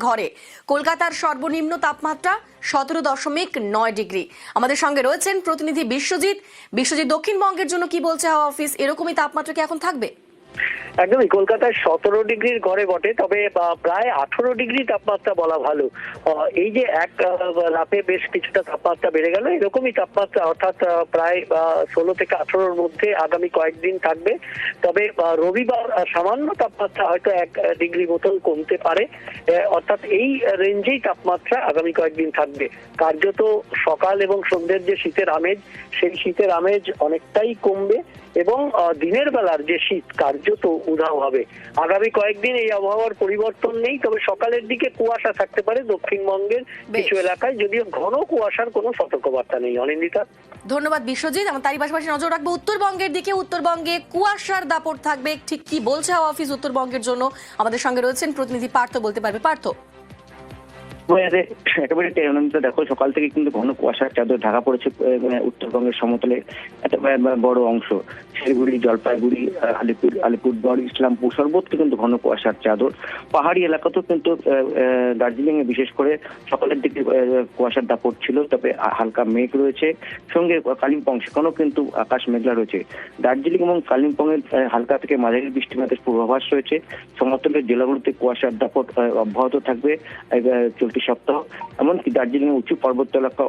ঘরে। কলকাতার সর্বনিম্ন তাপমাত্রা সতেরো দশমিক নয় ডিগ্রি। আমাদের সঙ্গে রয়েছেন প্রতিনিধি বিশ্বজিৎ। বিশ্বজিৎ, দক্ষিণবঙ্গের জন্য কি বলছে হাওয়া অফিস? এরকমই তাপমাত্রা কি এখন থাকবে? একদমই, কলকাতায় সতেরো ডিগ্রির ঘরে বটে, তবে প্রায় আঠারো ডিগ্রি তাপমাত্রা বলা ভালো। এই যে এক রাতে বেশ কিছুটা তাপমাত্রা বেড়ে গেল, এরকমই তাপমাত্রা, অর্থাৎ প্রায় ষোলো থেকে আঠারোর মধ্যে আগামী কয়েকদিন থাকবে। তবে রবিবার সামান্য তাপমাত্রা হয়তো এক ডিগ্রি মতন কমতে পারে। অর্থাৎ এই রেঞ্জেই তাপমাত্রা আগামী কয়েকদিন থাকবে। কার্যত সকাল এবং সন্ধ্যের যে শীতের আমেজ, সেই শীতের আমেজ অনেকটাই কমবে। এবং আহ, দিনের বেলার যে শীত কার্যত উধাও হবে। আগামী কয়েকদিন এই আবহাওয়ার পরিবর্তন নেই তবে সকালের দিকে কুয়াশা থাকতে পারে দক্ষিণবঙ্গের বেশ। কিছু এলাকায় যদিও ঘন কুয়াশার কোনো সতর্কবার্তা নেই। অনিন্দিতা? ধন্যবাদ বিশ্বজিৎ। আমরা তারই পাশাপাশি নজর রাখব উত্তরবঙ্গের দিকে। উত্তরবঙ্গে কুয়াশার দাপট থাকবে। ঠিক কি বলছে হাওয়া অফিস উত্তরবঙ্গের জন্য? আমাদের সঙ্গে রয়েছেন প্রতিনিধি পার্থ বলতে পারবে। পার্থ। একেবারে দেখো সকাল থেকে কিন্তু ঘন কুয়াশার চাদর ঢাকা পড়েছে মানে উত্তরবঙ্গের সমতলে একটা বড় অংশ। শিলিগুড়ি জলপাইগুড়ি আলিপুর আলিপুরদুয়ার, ইসলামপুর সর্বত্র কিন্তু ঘন কুয়াশার চাদর। পাহাড়ি এলাকাতেও কিন্তু দার্জিলিং এ বিশেষ করে সকালের দিকে কুয়াশার দাপট ছিল, তবে হালকা মেঘ রয়েছে। সঙ্গে কালিম্পং, সেখানেও কিন্তু আকাশ মেঘলা রয়েছে। দার্জিলিং এবং কালিম্পং এর হালকা থেকে মাঝারি বৃষ্টিপাতের পূর্বাভাস রয়েছে। সমতলের জেলাগুলোতে কুয়াশার দাপট অব্যাহত থাকবে চলতি সপ্তাহ। এমনকি দার্জিলিং এর উঁচু পর্বত এলাকা